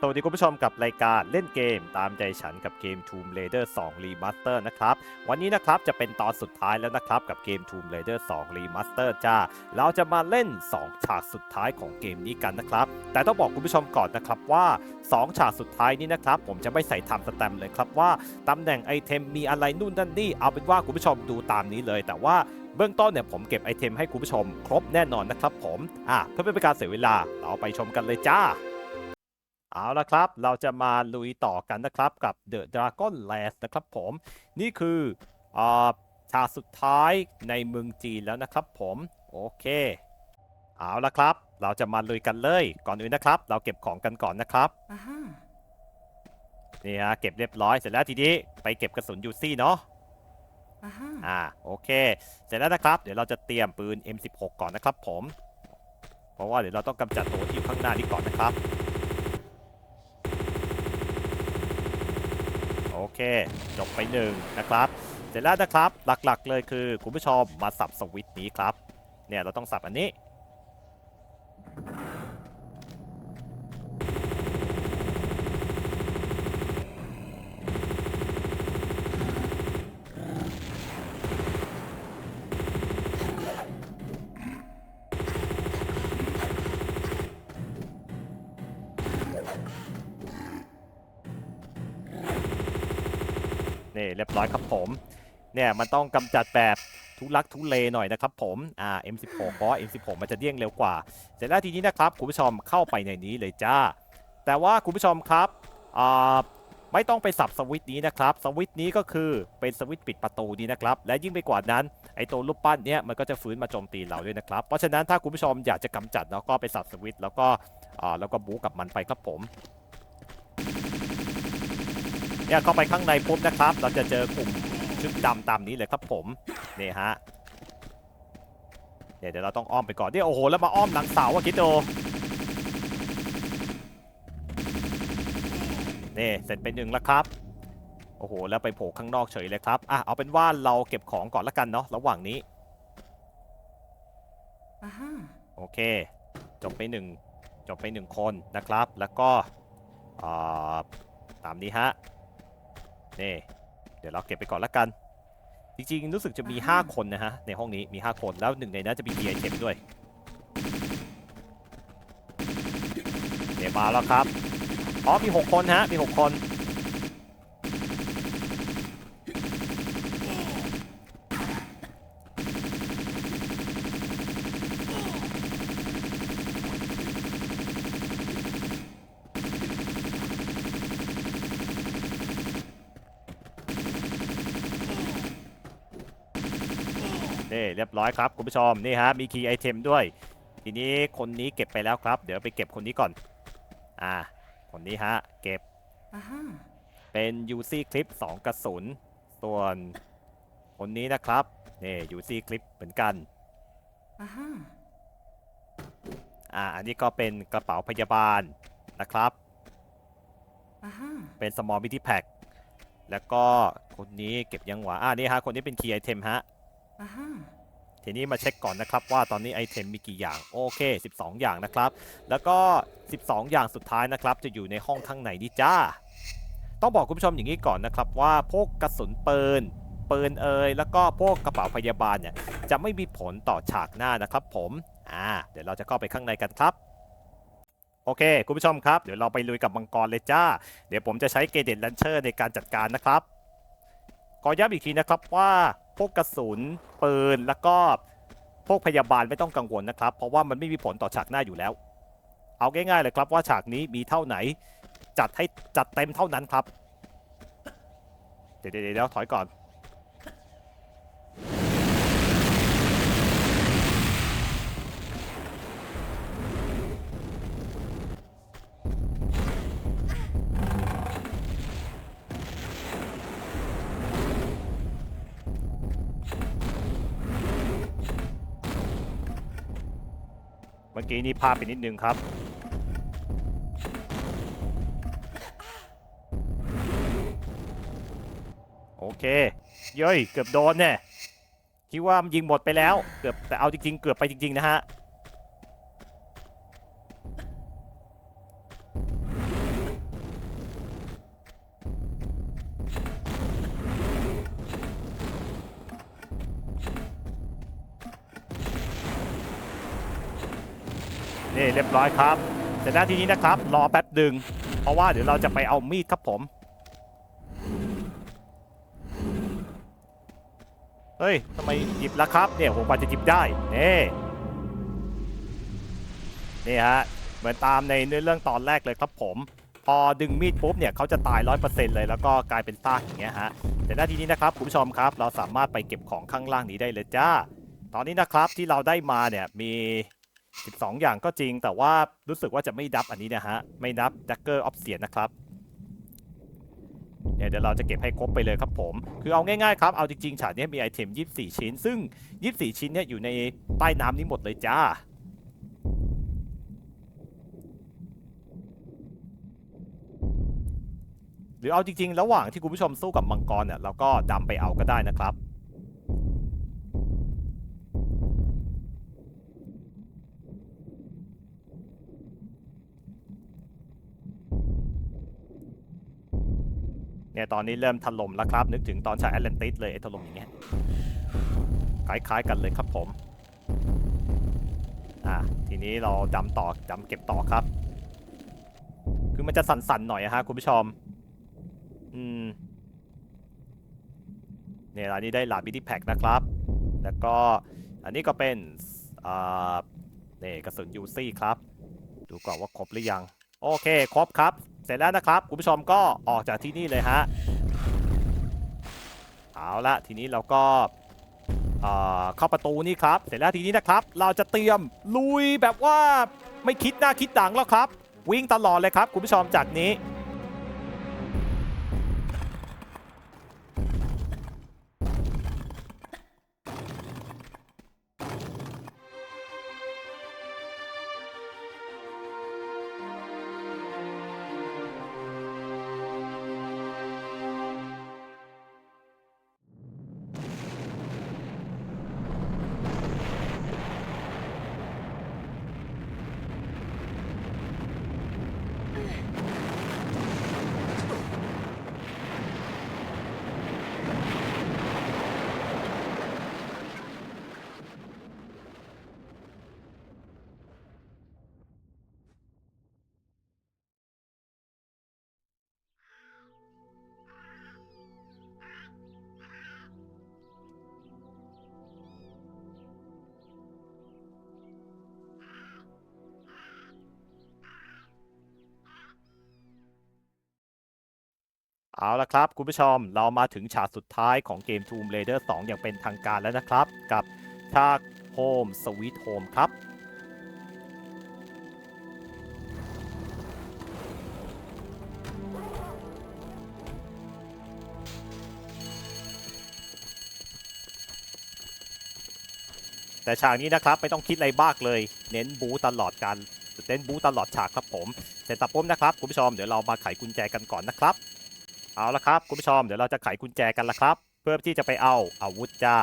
สวัสดีคุณผู้ชมกับรายการเล่นเกมตามใจฉันกับเกม Tomb Raider 2 Remaster นะครับ วันนี้นะครับจะเป็นตอนสุดท้ายแล้วนะครับกับเกม Tomb Raider 2 Remaster จ้า เราจะมาเล่น 2 ฉากสุดท้ายของเกมนี้กันนะครับ แต่ต้องบอกคุณผู้ชมก่อนนะครับว่า 2 ฉากสุดท้ายนี้นะครับ ผมจะไม่ใส่ทม์สแตมเลยครับว่าตำแหน่งไอเทมมีอะไรนู่นนั่นนี่เอาเป็นว่าคุณผู้ชมดูตามนี้เลย แต่ว่าเบื้องต้นเนี่ยผมเก็บไอเทมให้คุณผู้ชม ครบแน่นอนนะครับผมอะเพื่อเป็นการเสียเวลาเราไปชมกันเลยจ้า เอาละครับ เราจะมาลุยต่อกันนะครับกับ The Dragon Last นะครับผม นี่คืออาฉากสุดท้ายในเมืองจีนแล้วนะครับผม โอเค เอาละครับ เราจะมาลุยกันเลย ก่อนอื่นนะครับ เราเก็บของกันก่อนนะครับ Aha. นี่ฮะเก็บเรียบร้อยเสร็จแล้วทีนี้ไปเก็บกระสุนยูซี่เนาะ Aha. อ่าโอเค เสร็จแล้วนะครับ เดี๋ยวเราจะเตรียมปืน M16 ก่อนนะครับผม เพราะว่าเดี๋ยวเราต้องกำจัดตัวที่อยู่ข้างหน้านี้ก่อนนะครับ โอ เค จบไปหนึ่งนะครับเสร็จแล้วนะครับหลักๆเลยคือคุณผู้ชมมาสับสวิตช์นี้ครับเนี่ยเราต้องสับอันนี้ นี่เรียบร้อยครับผมเนี่ยมันต้องกำจัดแบบทุลักทุเลหน่อยนะครับผมอ่า M16 เพราะ M16 มันจะเดี้ยงเร็วกว่า เสร็จแล้วทีนี้นะครับคุณผู้ชมเข้าไปในนี้เลยจ้า แต่ว่าคุณผู้ชมครับอ่าไม่ต้องไปสับสวิตนี้นะครับ สวิตนี้ก็คือเป็นสวิตปิดประตูนี้นะครับ และยิ่งไปกว่านั้นไอตัวรูปปั้นเนี้ยมันก็จะฟื้นมาโจมตีเราด้วยนะครับ เพราะฉะนั้นถ้าคุณผู้ชมอยากจะกำจัดแล้วก็ไปสับสวิตแล้วก็อ่าแล้วก็บู๊กับมันไปครับผม เนี่ยเข้าไปข้างในปุ๊บนะครับ เราจะเจอกลุ่มชุดดำตามนี้เลยครับผมนี่ฮะเนี่ยเดี๋ยวเราต้องอ้อมไปก่อนเนี่ยโอ้โหแล้วมาอ้อมหลังเสาอะคิดดูนี่เสร็จไปหนึ่งแล้วครับโอ้โหแล้วไปโผล่ข้างนอกเฉยเลยครับอะเอาเป็นว่าเราเก็บของก่อนละกันเนาะระหว่างนี้ Aha. โอเค จบไปหนึ่งจบไปหนึ่งคนนะครับ แล้วก็อ่าตามนี้ฮะ นี่ เดี๋ยวเราเก็บไปก่อนละกัน จริงๆ รู้สึกจะมีอ่า5คนนะฮะ ในห้องนี้มี 5 คนแล้วหนึ่งในนั้นจะมีเกียร์เข็มด้วยเดี๋ยวมาแล้วครับอ๋อมี 6 คนฮะมี 6 คน นี่เรียบร้อยครับคุณผู้ชมนี่ฮะมีคีย์ไอเทมด้วย ทีนี้คนนี้เก็บไปแล้วครับ เดี๋ยวไปเก็บคนนี้ก่อน อ่า คนนี้ฮะ เก็บ Aha. เป็น UC คลิป2กระสุนส่วนคนนี้นะครับนี่ UC คลิปเหมือนกัน Aha. อ่าอันนี้ก็เป็นกระเป๋าพยาบาลนะครับ Aha. เป็น small mini pack แล้วก็คนนี้เก็บยังหวะอ่านี่ฮะคนนี้เป็นคีย์ไอเทมฮะ Aha. ทีนี้มาเช็คก่อนนะครับว่าตอนนี้ไอเทมมีกี่อย่างโอเค 12 อย่างนะครับ แล้วก็ 12 อย่างสุดท้ายนะครับ จะอยู่ในห้องข้างในนี่จ้า ต้องบอกคุณผู้ชมอย่างนี้ก่อนนะครับว่าพวกกระสุนปืนปืนเอยแล้วก็พวกกระเป๋าพยาบาลเนี่ยจะไม่มีผลต่อฉากหน้านะครับ ผมอ่าเดี๋ยวเราจะเข้าไปข้างในกันครับโอเค คุณผู้ชมครับ เดี๋ยวเราไปลุยกับมังกรเลยจ้า เดี๋ยวผมจะใช้เกเดนลันเชอร์ในการจัดการนะครับ ขอย้ำอีกทีนะครับว่า พวกกระสุนปืนแล้วก็พวกพยาบาลไม่ต้องกังวลนะครับ เพราะว่ามันไม่มีผลต่อฉากหน้าอยู่แล้ว เอาง่ายๆเลยครับว่าฉากนี้มีเท่าไหน จัดให้จัดเต็มเท่านั้นครับ เดี๋ยวเดี๋ยวเดี๋ยวถอยก่อน กี้นี่พลาดไปนิดนึงครับ โอเค เย้ย เกือบโดนแน่คิดว่ามันยิงหมดไปแล้ว เกือบแต่เอาจริงๆ เกือบไปจริง ๆ นะฮะ รียบร้อยครับเสร็จแล้วทีนี้นะครับ รอแป๊บหนึ่งเพราะว่าเดี๋ยวเราจะไปเอามีดครับผม เฮ้ยทำไมหยิบแล้วครับเนี่ยผมกว่าจะหยิบได้นี่นี่ฮะเหมือนตามในเนื้อเรื่องตอนแรกเลยครับผม พอดึงมีดปุ๊บเนี่ยเขาจะตาย 100%เลยแล้วก็กลายเป็นซากอย่างเงี้ยฮะแต่หน้าทีนี้นะครับคุณผู้ชมครับ เราสามารถไปเก็บของข้างล่างนี้ได้เลยจ้า ตอนนี้นะครับที่เราได้มาเนี่ยมี 12 อย่างก็จริง แต่ว่ารู้สึกว่าจะไม่นับอันนี้นะฮะ ไม่นับดักเกอร์ออฟเสียนะครับเนี่ยเดี๋ยวเราจะเก็บให้ครบไปเลยครับผม คือเอาง่ายๆครับ เอาจริงๆฉากนี้มีไอเทม 24 ชิ้น ซึ่ง 24 ชิ้นเนี่ยอยู่ในใต้น้ำนี้หมดเลยจ้าหรือเอาจริงๆ ระหว่างที่คุณผู้ชมสู้กับมังกรเนี่ยเราก็ดำไปเอาก็ได้นะครับ เนี่ยตอนนี้เริ่มถล่มแล้วครับ นึกถึงตอนฉากแอตแลนติสเลยไอ้ถล่มอย่างเงี้ยคล้ายๆกันเลยครับผมอะทีนี้เราดำต่อดำเก็บต่อครับ คือมันจะสั่นๆหน่อยอะฮะคุณผู้ชมอืมเนี่ยอันนี้ได้ลาบิดี้แพ็กนะครับ แล้วก็อันนี้ก็เป็นอ่าเนี่ยกระสุนยูซี่ครับ ดูก่อนว่าครบหรือยัง โอเค ครบครับ เสร็จแล้วนะครับคุณผู้ชมก็ออกจากที่นี่เลยฮะเอาละทีนี้เราก็เอ่อเข้าประตูนี่ครับ เสร็จแล้วทีนี้นะครับ เราจะเตรียมลุยแบบว่าไม่คิดหน้าคิดหลังแล้วครับ วิ่งตลอดเลยครับคุณผู้ชมจากนี้ เอาละครับ คุณผู้ชมเรามาถึงฉากสุดท้ายของเกม Tomb Raider 2 อย่างเป็นทางการแล้วนะครับ กับฉาก Home Sweet Home ครับ แต่ฉากนี้นะครับ ไม่ต้องคิดอะไรบ้ากเลย เน้นบูตลอดการเน้นบูตลอดฉากครับผม เสร็จสับปุ๊บนะครับ คุณผู้ชมเดี๋ยวเรามาไขกุญแจกันก่อนนะครับ เอาละครับคุณผู้ชมเดี๋ยวเราจะไขกุญแจกันละครับ เพื่อที่จะไปเอาอาวุธจ้า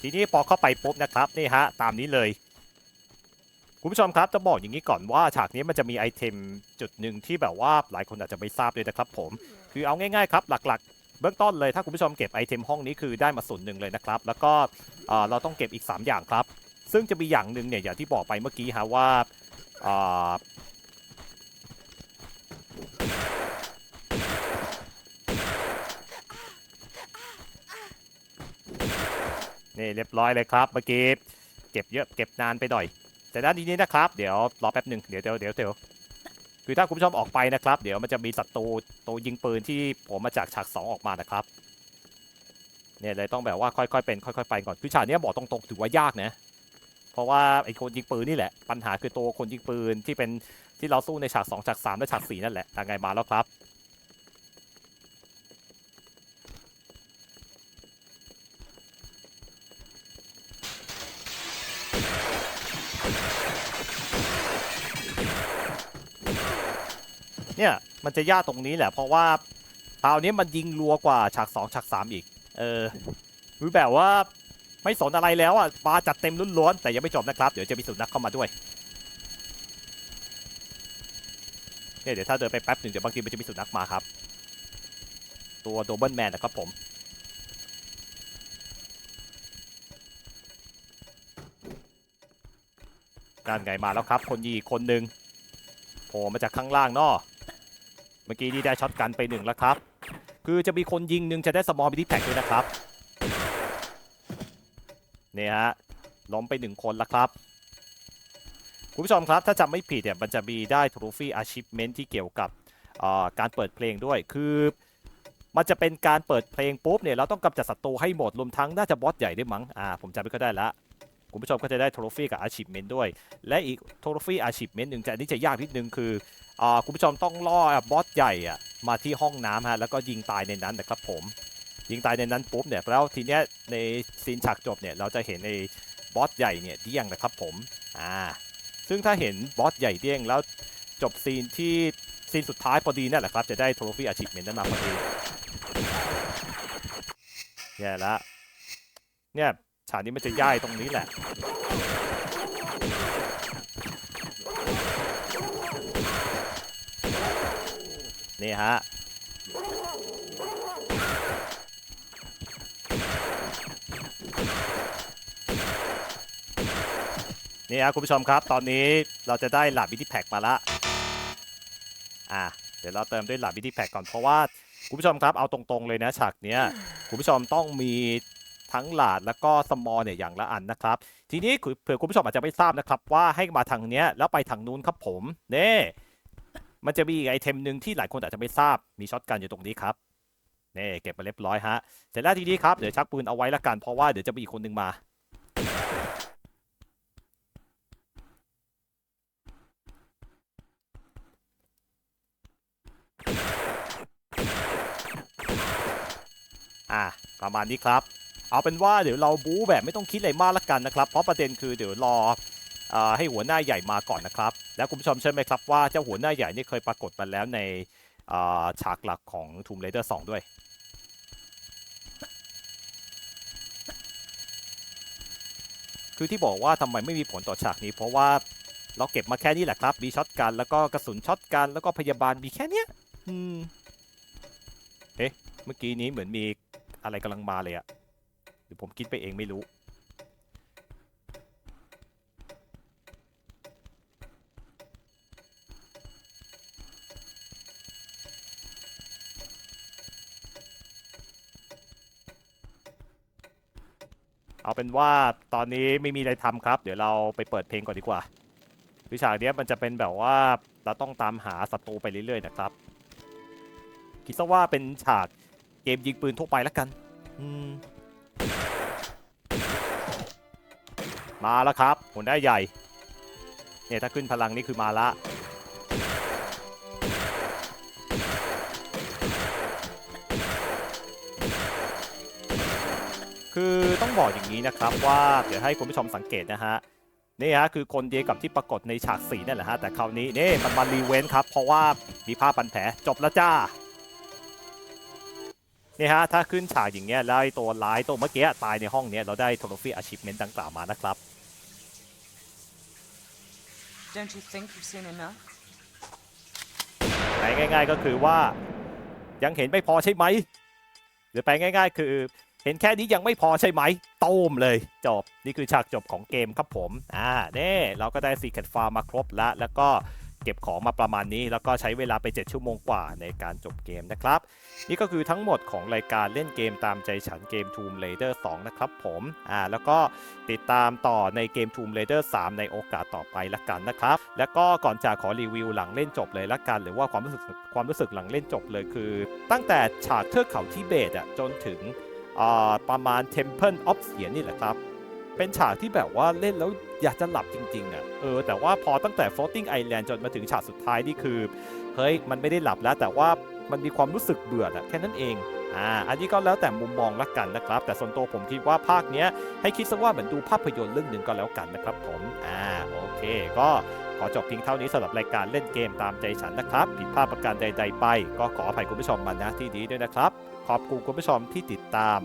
ทีนี้พอเข้าไปปุ๊บนะครับนี่ฮะตามนี้เลย คุณผู้ชมครับจะบอกอย่างนี้ก่อนว่าฉากนี้มันจะมีไอเทมจุดหนึ่งที่แบบว่าหลายคนอาจจะไม่ทราบเลยนะครับผม คือเอาง่ายๆครับหลักๆ เบื้องต้นเลยถ้าคุณผู้ชมเก็บไอเทมห้องนี้คือได้มาส่วนหนึ่งเลยนะครับ แล้วก็เราต้องเก็บอีก 3 อย่างครับ ซึ่งจะมีอย่างหนึ่งเนี่ยอย่างที่บอกไปเมื่อกี้ฮะว่าเอ่อ นี่เรียบร้อยเลยครับเมื่อกี้เก็บเยอะเก็บนานไปหน่อย แต่ด้านนี้นะครับ เดี๋ยวรอแป๊บหนึ่งเดี๋ยวเดี๋ยวเดี๋ยวเดี๋ยวคือถ้าคุณผู้ชมออกไปนะครับ เดี๋ยวมันจะมีศัตรูตัวยิงปืนที่ผมมาจากฉากสองออกมานะครับเนี่ยเลยต้องแบบว่าค่อยๆเป็นค่อยๆไปก่อนคือฉากนี้บอกตรงๆถือว่ายากนะเพราะว่าไอ้คนยิงปืนนี่แหละปัญหาคือตัวคนยิงปืนที่เป็นที่เราสู้ในฉากสองฉากสามและฉากสี่นั่นแหละยังไงมาแล้วครับ เนี่ยมันจะยากตรงนี้แหละ เพราะว่าคราวนี้มันยิงรัวกว่าฉาก 2 ฉาก 3 อีก เออคือแบบว่าไม่สนอะไรแล้วอะปาจัดเต็มล้วนๆแต่ยังไม่จบนะครับ เดี๋ยวจะมีสุนัขเข้ามาด้วยเนี่ยเดี๋ยวถ้าเดินไปแป๊บหนึ่งเดี๋ยวบางทีมันจะมีสุนัขมาครับ ตัวโดเบิลแมนนะครับผมนั่นไงมาแล้วครับ คนยิงอีคนหนึ่งโผล่มาจากข้างล่างเนาะ เมื่อกี้นี่ได้ช็อตกันไปหนึ่งแล้วครับ คือจะมีคนยิงหนึ่งจะได้สมอลบิทิแท็กด้วยนะครับนี่ฮะล้มไปหนึ่งคนแล้วครับคุณผู้ชมครับถ้าจำไม่ผิดเนี่ยมันจะมีได้ทรูฟี่อาชิพเมนที่เกี่ยวกับการเปิดเพลงด้วยคือมันจะเป็นการเปิดเพลงปุ๊บเนี่ยเราต้องกำจัดศัตรูให้หมดรวมทั้งน่าจะบอสใหญ่ด้วยมั้งอ่าผมจำไม่ก็ได้ละคุณผู้ชมก็จะได้ทรูฟี่กับอาชิพเมนด้วย และอีกทรูฟี่อาชิพเมนหนึ่งจะอันนี้จะยากนิดนึงคือ คุณผู้ชมต้องล่อบอสใหญ่อะมาที่ห้องน้ำฮะแล้วก็ยิงตายในนั้นนะครับผม ยิงตายในนั้นปุ๊บเนี่ยแล้วทีเนี้ยในซีนฉากจบเนี่ยเราจะเห็นในบอสใหญ่เนี่ยเดี้ยงนะครับผมอ่าซึ่งถ้าเห็นบอสใหญ่เดี้ยงแล้วจบซีนที่ซีนสุดท้ายพอดีนั่นแหละครับ จะได้โทรฟี่อาชีพเมนต์นั้นมาพอดีแย่ละเนี่ยฉากนี้มันจะย่ายตรงนี้แหละ นี่ฮะนี่ครับคุณผู้ชมครับ ตอนนี้เราจะได้หลาบบิทิแพ็กมาละอะเดี๋ยวเราเติมด้วยหลาบบิทิแพ็กก่อนเพราะว่าคุณผู้ชมครับเอาตรงๆเลยนะฉากเนี้ยคุณผู้ชมต้องมีทั้งหลาดแล้วก็สมอลเนี่ยอย่างละอันนะครับ ทีนี้เผื่อคุณผู้ชมอาจจะไม่ทราบนะครับว่าให้มาทางเนี้ยแล้วไปทางนู้นครับผมเน่ มันจะมีไอเทมหนึ่งที่หลายคนอาจจะไม่ทราบมีช็อตกันอยู่ตรงนี้ครับเน่เก็บมาเรียบร้อยฮะเสร็จแล้วทีนี้ครับเดี๋ยวชักปืนเอาไว้ละกันเพราะว่าเดี๋ยวจะมีอีกคนหนึ่งมาอะประมาณนี้ครับ เอาเป็นว่าเดี๋ยวเราบู๊แบบไม่ต้องคิดอะไรมากละกันนะครับ เพราะประเด็นคือเดี๋ยวรอ ให้หัวหน้าใหญ่มาก่อนนะครับ แล้วคุณผู้ชมเชื่อไหมครับว่าเจ้าหัวหน้าใหญ่นี่เคยปรากฏมาแล้วในฉากหลักของ Tomb Raider 2ด้วยคือที่บอกว่าทำไมไม่มีผลต่อฉากนี้ เพราะว่าเราเก็บมาแค่นี้แหละครับ มีช็อตกันแล้วก็กระสุนช็อตกันแล้วก็พยาบาลมีแค่เนี้ยอืมเอ๊ะเมื่อกี้นี้เหมือนมีอะไรกำลังมาเลยอะหรือผมคิดไปเองไม่รู้ เอาเป็นว่าตอนนี้ไม่มีอะไรทำครับ เดี๋ยวเราไปเปิดเพลงก่อนดีกว่า วิชาเนี้ยมันจะเป็นแบบว่าเราต้องตามหาศัตรูไปเรื่อยๆนะครับ คิดซะว่าเป็นฉากเกมยิงปืนทั่วไปแล้วกันอืมมาแล้วครับหัวหน้าใหญ่ เนี่ยถ้าขึ้นพลังนี่คือมาละ ต้องบอกอย่างนี้นะครับว่าเดี๋ยวให้คุณผู้ชมสังเกตนะฮะนี่ฮะคือคนเดียวกับที่ปรากฏในฉากสีนั่นแหละฮะแต่คราวนี้นี่มันมารีเวนต์ครับเพราะว่ามีผ้าพันแผลจบแล้วจ้านี่ฮะถ้าขึ้นฉากอย่างเงี้ยแล้วไอ้ตัวร้ายตัวเมื่อกี้ตายในห้องเนี้ยเราได้โทรฟี่อาชีพเมนต์ดังกล่าวมานะครับ Don't you think you've seen enough? แปลง่าย ๆ ก็คือว่ายังเห็นไม่พอใช่ไหม หรือแปลง่าย ๆ คือ เห็นแค่นี้ยังไม่พอใช่ไหมต้มเลยจบ นี่คือฉากจบของเกมครับผม อ่าเน่เราก็ได้ Secret Farm มาครบแล้ว แล้วก็เก็บของมาประมาณนี้ แล้วก็ใช้เวลาไป 7 ชั่วโมงกว่าในการจบเกมนะครับ นี่ก็คือทั้งหมดของรายการเล่นเกมตามใจฉันเกม Tomb Raider 2 นะครับผม อ่า แล้วก็ติดตามต่อในเกม Tomb Raider 3 ในโอกาสต่อไปละกันนะครับ แล้วก็ก่อนจากขอรีวิวหลังเล่นจบเลยละกัน หรือว่าความรู้สึกความรู้สึกหลังเล่นจบเลยคือ ตั้งแต่ฉากเทือกเขาทิเบตอะจนถึง ประมาณ Temple of เสียนี่แหละครับ เป็นฉากที่แบบว่าเล่นแล้วอยากจะหลับจริงๆอะเออแต่ว่าพอตั้งแต่ Floating Island จนมาถึงฉากสุดท้ายนี่คือ เฮ้ย มันไม่ได้หลับแล้วแต่ว่ามันมีความรู้สึกเบื่อแหละแค่นั้นเอง อ่าอันนี้ก็แล้วแต่มุมมองละกันนะครับ แต่ส่วนตัวผมคิดว่าภาคเนี้ยให้คิดซะว่าเหมือนดูภาพยนตร์เรื่องหนึ่งก็แล้วกันนะครับผมอ่าโอเค ก็ขอจบเพียงเท่านี้สำหรับรายการเล่นเกมตามใจฉันนะครับ ผิดพลาดประการใด ๆ ไป ก็ขออภัยคุณผู้ชมมาณที่นี้ด้วยนะครับ ขอบคุณคุณผู้ชมที่ติดตาม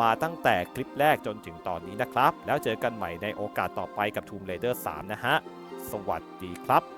มาตั้งแต่คลิปแรกจนถึงตอนนี้นะครับ แล้วเจอกันใหม่ในโอกาสต่อไปกับ Tomb Raider 3 นะฮะ สวัสดีครับ